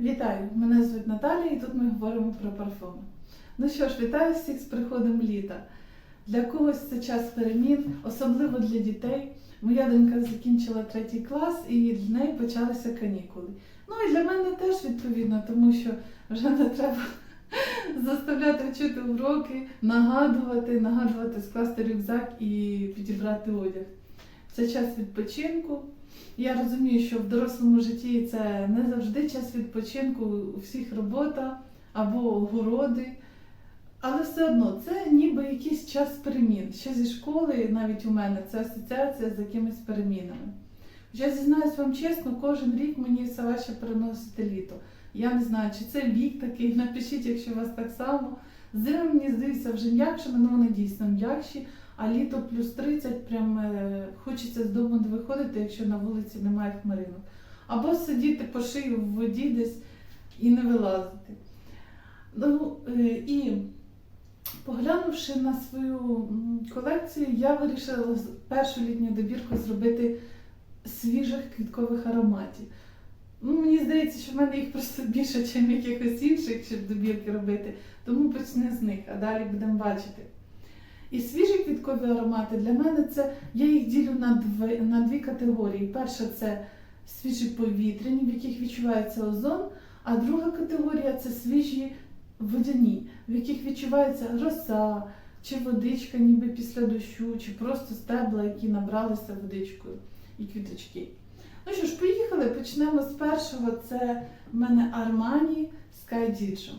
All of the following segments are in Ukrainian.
Вітаю! Мене звуть Наталія і тут ми говоримо про парфуми. Ну що ж, вітаю всіх з приходом літа. Для когось це час перемін, особливо для дітей. Моя донька закінчила третій клас і для неї почалися канікули. Ну і для мене теж відповідно, тому що вже не треба заставляти вчити уроки, нагадувати, нагадувати, скласти рюкзак і підібрати одяг. Це час відпочинку. Я розумію, що в дорослому житті це не завжди час відпочинку, у всіх робота або городи. Але все одно це ніби якийсь час перемін. Ще зі школи, навіть у мене, це асоціація з якимись перемінами. Я зізнаюсь вам чесно, кожен рік мені все важче переносити літо. Я не знаю, чи це вік такий, напишіть, якщо у вас так само. Зими мені здається вже м'якшими, але вони дійсно м'якші. А літо плюс 30, прям е, хочеться з дому не виходити, якщо на вулиці немає хмаринок. Або сидіти по шию в воді десь і не вилазити. Ну, е, і поглянувши на свою колекцію, я вирішила першу літню добірку зробити свіжих квіткових ароматів. Ну, мені здається, що в мене їх просто більше, ніж якихось інших, щоб добірки робити. Тому почне з них, а далі будемо бачити. І свіжі квіткові аромати для мене це я їх ділю на дві, на дві категорії. Перша це свіжі повітряні, в яких відчувається озон, а друга категорія це свіжі водяні, в яких відчувається роса чи водичка, ніби після дощу, чи просто стебла, які набралися водичкою і квіточки. Ну що ж, поїхали. Почнемо з першого. Це в мене Armani Sky Digio.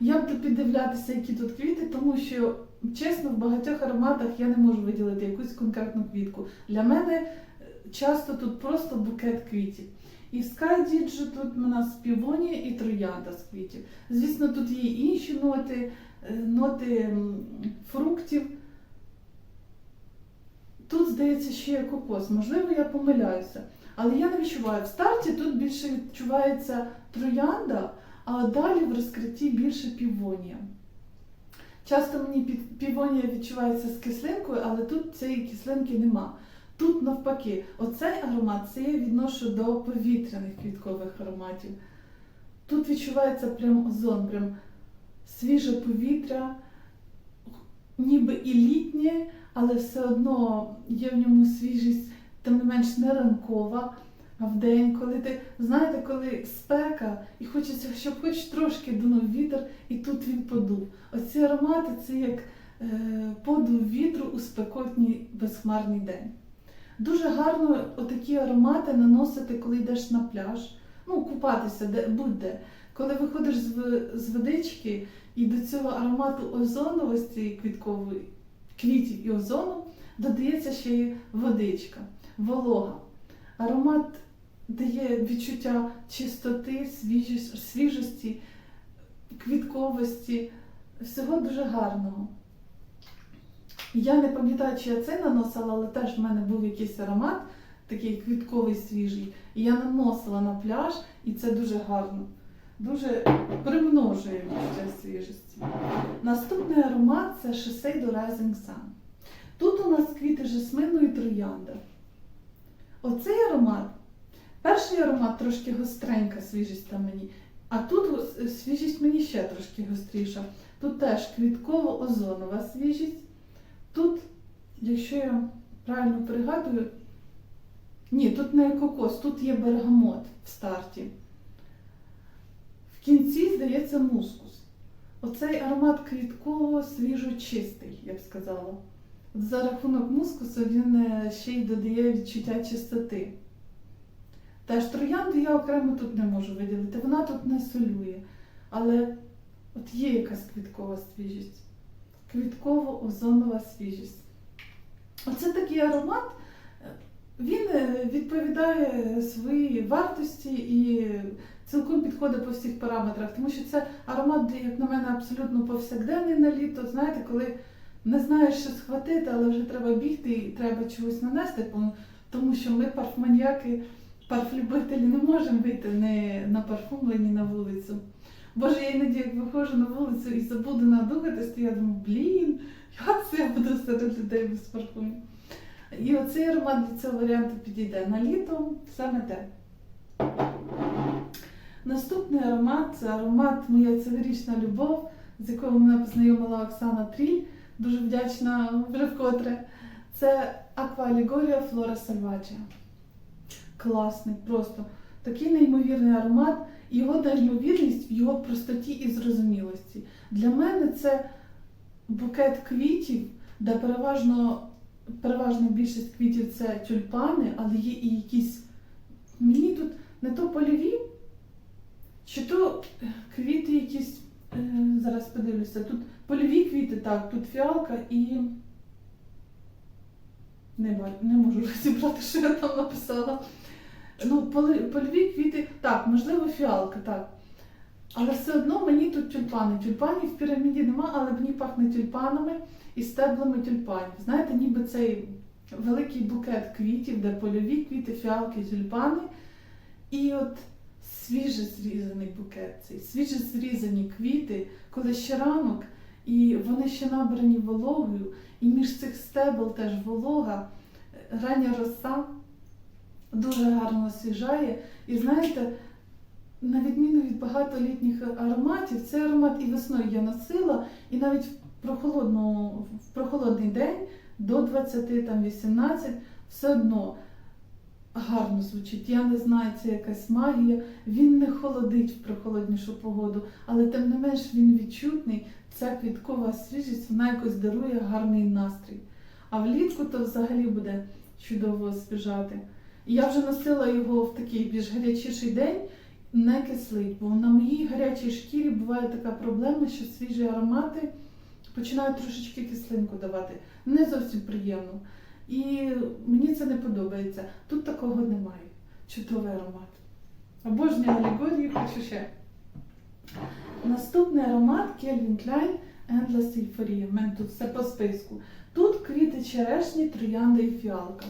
Я буду піддивлятися, які тут квіти, тому що, чесно, в багатьох ароматах я не можу виділити якусь конкретну квітку. Для мене е, часто тут просто букет квітів. І в Sky тут у нас півонія і троянда з квітів. Звісно, тут є інші ноти, е, ноти фруктів. Тут, здається, ще є кокос. Можливо, я помиляюся. Але я не відчуваю. В старті тут більше відчувається троянда, а далі в розкритті більше півонія. Часто мені півонія відчувається з кислинкою, але тут цієї кислинки нема. Тут навпаки, оцей аромат це я відношу до повітряних квіткових ароматів. Тут відчувається прям озон, прям свіже повітря, ніби і літнє, але все одно є в ньому свіжість, тим не менш не ранкова. А в день, коли ти знаєте, коли спека, і хочеться, щоб хоч трошки дунув вітер, і тут він подув. Оці аромати це як е, подув вітру у спекотній безхмарний день. Дуже гарно отакі аромати наносити, коли йдеш на пляж, ну, купатися де, будь-де. Коли виходиш з, з водички і до цього аромату озоновості квіткової, квітів і озону додається ще й водичка, волога. Аромат дає відчуття чистоти, свіжості, квітковості, всього дуже гарного. Я не пам'ятаю, чи я це наносила, але теж в мене був якийсь аромат, такий квітковий свіжий. І я наносила на пляж, і це дуже гарно. Дуже примножує відчуття свіжості. Наступний аромат це Shiseido Rising Sun. Тут у нас квіти жасмину і троянда. Оцей аромат, перший аромат трошки гостренька свіжість там мені, а тут свіжість мені ще трошки гостріша. Тут теж квітково-озонова свіжість. Тут, якщо я правильно пригадую, ні, тут не кокос, тут є бергамот в старті. В кінці, здається, мускус. Оцей аромат квітково свіжо чистий, я б сказала. За рахунок мускусу він е, ще й додає відчуття чистоти. Теж троянду я окремо тут не можу виділити, вона тут не солює. Але от є якась квіткова свіжість. Квітково-озонова свіжість. Оце такий аромат, він е, відповідає своїй вартості і цілком підходить по всіх параметрах, тому що це аромат, як на мене, абсолютно повсякденний на літо. Знаєте, коли не знаєш, що схватити, але вже треба бігти і треба чогось нанести, тому що ми парфманіяки, парфлюбителі не можемо вийти не на парфумлені на вулицю. Боже, я іноді як виходжу на вулицю і забуду надухатись, то я думаю, блін, як це я буду серед людей без парфумів. І оцей аромат для цього варіанту підійде на літо саме те. Наступний аромат це аромат Моя цьогорічна любов, з якою мене познайомила Оксана Тріль. Дуже вдячна вже вкотре. Це Аква Алегорія Флора Сальваджія. Класний, просто такий неймовірний аромат. Його неймовірність в його простоті і зрозумілості. Для мене це букет квітів, де переважно переважна більшість квітів це тюльпани, але є і якісь. Мені тут не то польові, чи то квіти якісь. е, Зараз подивлюся. Тут польові квіти, так, тут фіалка і. Не, не можу розібрати, що я там написала. Ну, польові квіти, так, можливо, фіалка, так. Але все одно мені тут тюльпани. Тюльпанів в піраміді нема, але мені пахне тюльпанами і стеблами тюльпанів. Знаєте, ніби цей великий букет квітів, де польові квіти, фіалки, тюльпани. І от свіже зрізаний букет, цей свіже зрізані квіти, коли ще ранок, і вони ще набрані вологою, і між цих стебел теж волога, рання роса дуже гарно освіжає. І знаєте, на відміну від багатолітніх ароматів, цей аромат і весною я носила, і навіть в, в прохолодний день до 20, там, 18, все одно гарно звучить. Я не знаю, це якась магія. Він не холодить в прохолоднішу погоду, але тим не менш він відчутний. Ця квіткова свіжість, вона якось дарує гарний настрій. А влітку то взагалі буде чудово освіжати. І я вже носила його в такий більш гарячіший день, не кислить, бо на моїй гарячій шкірі буває така проблема, що свіжі аромати починають трошечки кислинку давати. Не зовсім приємно. І мені це не подобається. Тут такого немає. Чудовий аромат. Обожнюю алегорію, хочу ще. Наступний аромат Calvin Klein Endless Euphoria. У мене тут все по списку. Тут квіти черешні, троянда і фіалка.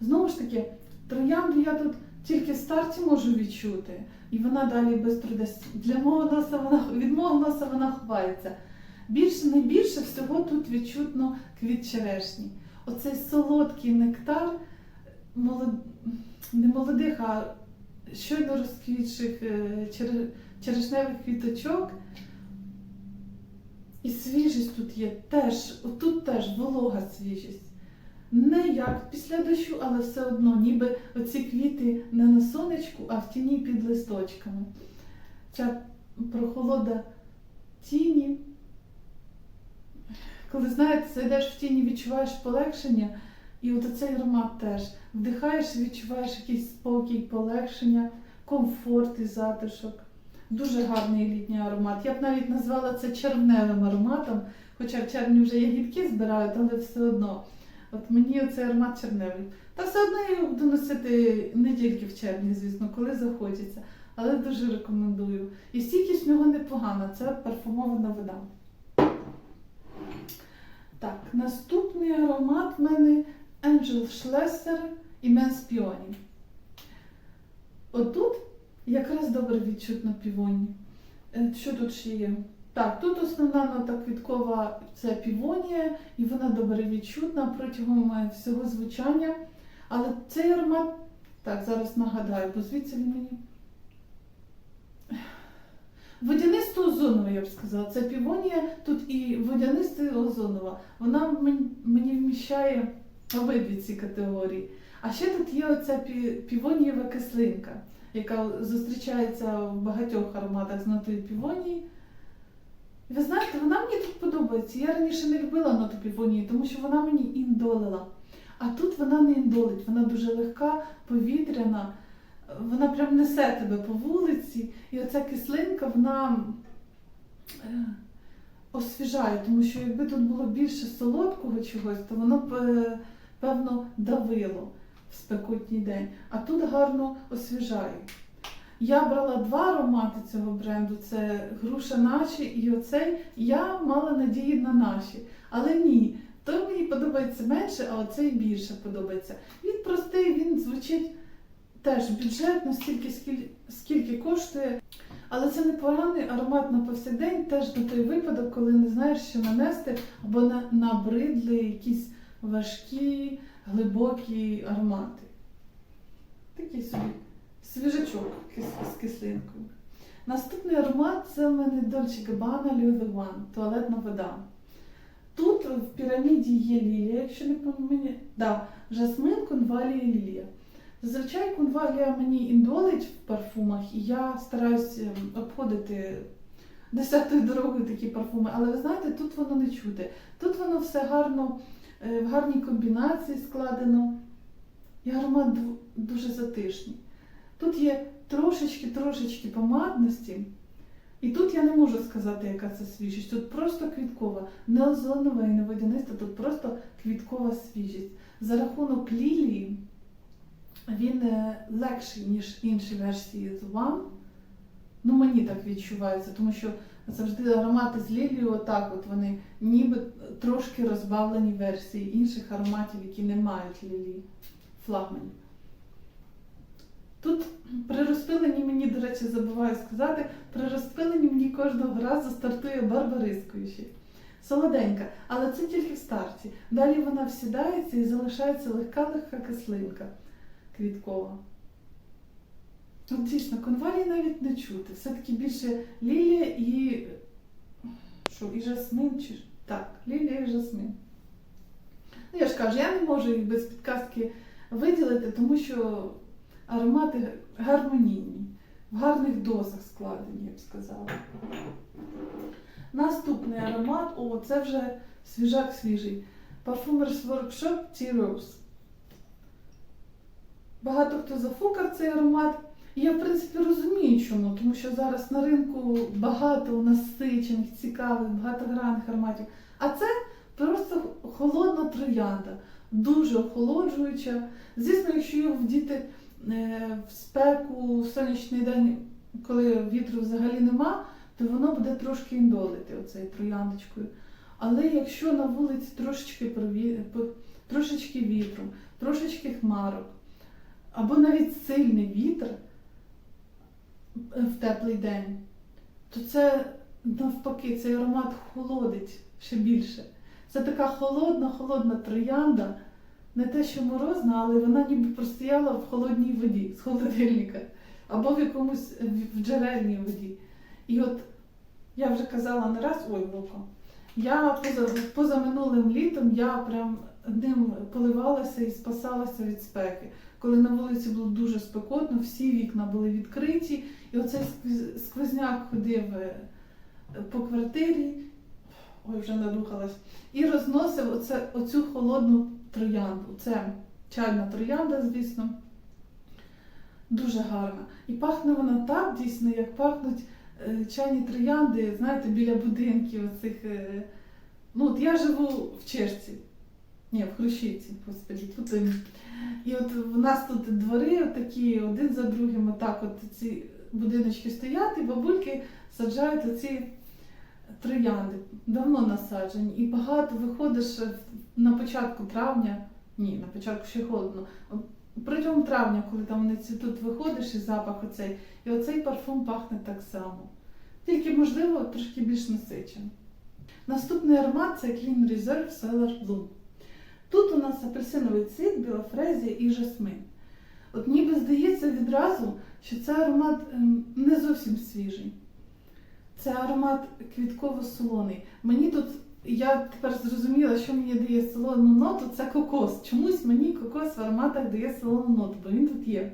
Знову ж таки, троянду я тут тільки в старті можу відчути, і вона далі без десь для мого носа вона від мого носа вона ховається. Більше найбільше всього тут відчутно квіт черешні. Оцей солодкий нектар молод... не молодих, а щойно розквітших е, черешневих квіточок. І свіжість тут є теж, тут теж волога свіжість. Не як після дощу, але все одно, ніби оці квіти не на сонечку, а в тіні під листочками. Ця прохолода тіні. Коли знаєте, зайдеш в тіні, відчуваєш полегшення, і от оцей аромат теж. Вдихаєш відчуваєш якийсь спокій, полегшення, комфорт і затишок. Дуже гарний літній аромат. Я б навіть назвала це червневим ароматом, хоча в червні вже ягідки збирають, але все одно. От мені оцей аромат червневий. Та все одно я буду носити не тільки в червні, звісно, коли захочеться. Але дуже рекомендую. І стійкість в нього непогана, це парфумована вода. Так, наступний аромат в мене Angel Schlesser Immense Peony. Отут якраз добре відчутно півоні. Е, Що тут ще є? Так, тут основна нота квіткова це півонія, і вона добре відчутна протягом е, всього звучання. Але цей аромат, так, зараз нагадаю, бо звідси він мені. Водянисто озонова, я б сказала. Це півонія, тут і водянисто і озонова. Вона мені вміщає обидві ці категорії. А ще тут є оця півонієва кислинка, яка зустрічається в багатьох ароматах з нотою півонії. Ви знаєте, вона мені тут подобається. Я раніше не любила ноту півонії, тому що вона мені індолила. А тут вона не індолить, вона дуже легка, повітряна, вона прям несе тебе по вулиці. І оця кислинка, вона е, освіжає, тому що якби тут було більше солодкого чогось, то воно б, е, певно, давило в спекотній день. А тут гарно освіжає. Я брала два аромати цього бренду: це груша наші і оцей. Я мала надії на наші. Але ні, той мені подобається менше, а оцей більше подобається. Він простий, він звучить теж бюджетно, стільки скільки, скільки коштує. Але це не поганий аромат на повсякдень, теж на той випадок, коли не знаєш, що нанести, або на, набридли якісь важкі, глибокі аромати. Такий собі свіжачок з кислинкою. Наступний аромат це в мене Dolce Gabbana Louis One, туалетна вода. Тут в піраміді є лілія, якщо не пам'ятаю. Да, жасмин, конвалія, лілія. Зазвичай конвалія мені індолить в парфумах, і я стараюсь ем, обходити десятою дорогою такі парфуми. Але ви знаєте, тут воно не чути. Тут воно все гарно, в гарній комбінації складено. І аромат дуже затишний. Тут є трошечки-трошечки помадності. І тут я не можу сказати, яка це свіжість. Тут просто квіткова, не озонова і не водяниста, тут просто квіткова свіжість. За рахунок лілії він е, легший, ніж інші версії з One. Ну, мені так відчувається, тому що завжди аромати з лілією, отак, от вони ніби трошки розбавлені версії інших ароматів, які не мають лілії флагманів. Тут при розпиленні мені, до речі, забуваю сказати, при розпиленні мені кожного разу стартує барбарискою ще. Солоденька, але це тільки в старті. Далі вона всідається і залишається легка-легка кислинка квіткова. От дійсно, конвалії навіть не чути. Все-таки більше лілія і. Що, і жасмин чи. Так, лілія і жасмин. Ну, я ж кажу, я не можу їх без підказки виділити, тому що аромати гармонійні, в гарних дозах складені, я б сказала. Наступний аромат, о, це вже свіжак свіжий. Parfumers Workshop Tea Rose. Багато хто зафукав цей аромат. Я, в принципі, розумію, чому, тому що зараз на ринку багато насичених, цікавих, багатогранних ароматів. А це просто холодна троянда, дуже охолоджуюча. Звісно, якщо його вдіти е, в спеку, в сонячний день, коли вітру взагалі нема, то воно буде трошки індолити оцею трояндочкою. Але якщо на вулиці трошечки, прові... трошечки вітру, трошечки хмарок, або навіть сильний вітер в теплий день, то це навпаки, цей аромат холодить ще більше. Це така холодна, холодна троянда, не те, що морозна, але вона ніби простояла в холодній воді з холодильника або в якомусь в- джерельній воді. І от я вже казала не раз, ой, Вовко, я поза, поза минулим літом я прям ним поливалася і спасалася від спеки. Коли на вулиці було дуже спекотно, всі вікна були відкриті, і оцей сквозняк ходив е, по квартирі, ой, вже надухалась, і розносив оце, оцю холодну троянду. Це чайна троянда, звісно, дуже гарна. І пахне вона так дійсно, як пахнуть е, чайні троянди, знаєте, біля будинків оцих. е, Ну, от я живу в Черці. Ні, в Хрущівці, господі, тут. І от в нас тут двори такі один за другим, отак от ці будиночки стоять, і бабульки саджають оці троянди. Давно насаджені. І багато виходиш на початку травня, ні, на початку ще холодно. Протягом травня, коли там вони цвітуть, виходиш і запах оцей. І оцей парфум пахне так само. Тільки, можливо, трошки більш насичено. Наступний аромат це Clean Reserve Cellar Bloom. Тут у нас апельсиновий цвіт, білофрезія і жасмин. От ніби здається відразу, що це аромат ем, не зовсім свіжий. Це аромат квітково-солоний. Мені тут, я тепер зрозуміла, що мені дає солону ноту, це кокос. Чомусь мені кокос в ароматах дає солону ноту, бо він тут є.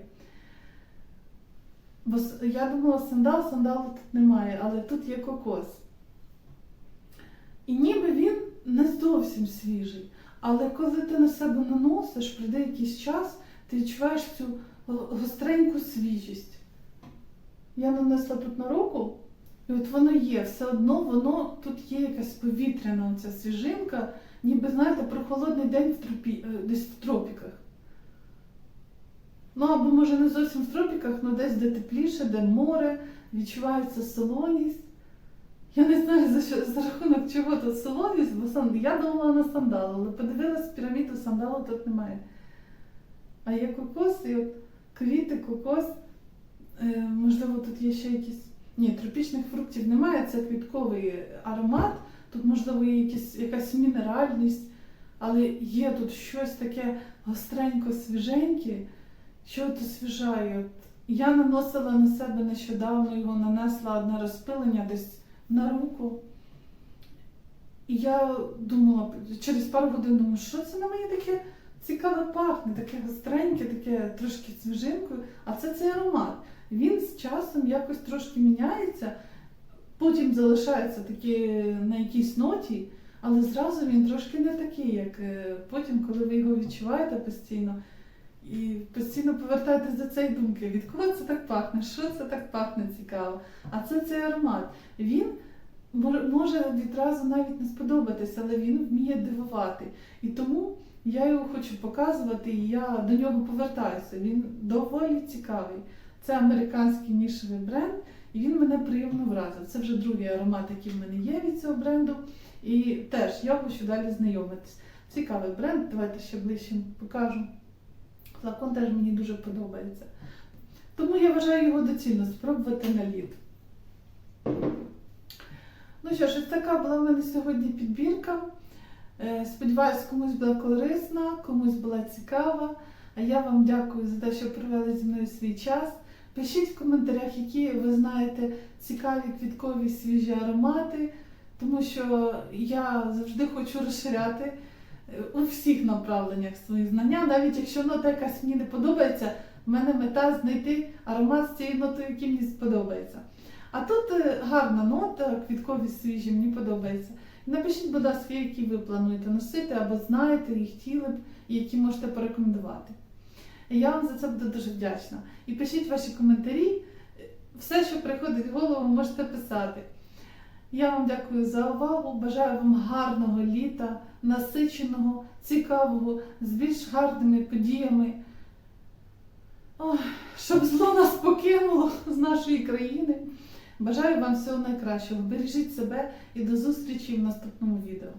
Бо я думала сандал, сандалу тут немає, але тут є кокос. І ніби він не зовсім свіжий. Але коли ти на себе наносиш, прийде якийсь час, ти відчуваєш цю гостреньку свіжість. Я нанесла тут на руку, і от воно є, все одно воно тут є якась повітряна ця свіжинка, ніби, знаєте, про холодний день в тропі, е, десь в тропіках. Ну, або може не зовсім в тропіках, але десь де тепліше, де море, відчувається солоність. Я не знаю за що за рахунок чого тут солоність, бо сан... я думала на сандал, але подивилась піраміду сандалу тут немає. А є кокос і от квіти, кокос. Е, можливо, тут є ще якісь. Ні, тропічних фруктів немає, це квітковий аромат. Тут, можливо, є якісь, якась мінеральність, але є тут щось таке гостренько свіженьке, що от Я наносила на себе нещодавно його, нанесла одне розпилення десь на руку. І я думала, через пару годин думаю, що це на мені таке цікаве пахне, таке гостреньке, таке трошки свіжинкою, а це цей аромат. Він з часом якось трошки міняється, потім залишається таки на якійсь ноті, але зразу він трошки не такий, як е, потім, коли ви його відчуваєте постійно. І постійно повертаєтесь до цієї думки, від кого це так пахне, що це так пахне цікаво. А це цей аромат. Він може відразу навіть не сподобатися, але він вміє дивувати. І тому я його хочу показувати, і я до нього повертаюся. Він доволі цікавий. Це американський нішевий бренд, і він мене приємно вразив. Це вже другий аромат, який в мене є від цього бренду. І теж я хочу далі знайомитись. Цікавий бренд, давайте ще ближче покажу. Флакон теж мені дуже подобається. Тому я вважаю його доцільно спробувати на лід. Ну що ж, ось така була в мене сьогодні підбірка. Е, Сподіваюсь, комусь була корисна, комусь була цікава. А я вам дякую за те, що провели зі мною свій час. Пишіть в коментарях, які ви знаєте цікаві квіткові свіжі аромати, тому що я завжди хочу розширяти у всіх направленнях свої знання, навіть якщо нота якась мені не подобається, в мене мета знайти аромат з цією нотою, який мені сподобається. А тут е, гарна нота, квіткові свіжі, мені подобається. Напишіть, будь ласка, які ви плануєте носити, або знаєте, і хотіли б, і які можете порекомендувати. Я вам за це буду дуже вдячна. І пишіть ваші коментарі. Все, що приходить в голову, можете писати. Я вам дякую за увагу. Бажаю вам гарного літа, насиченого, цікавого, з більш гарними подіями. Ох, щоб зло нас покинуло з нашої країни. Бажаю вам всього найкращого. Бережіть себе і до зустрічі в наступному відео.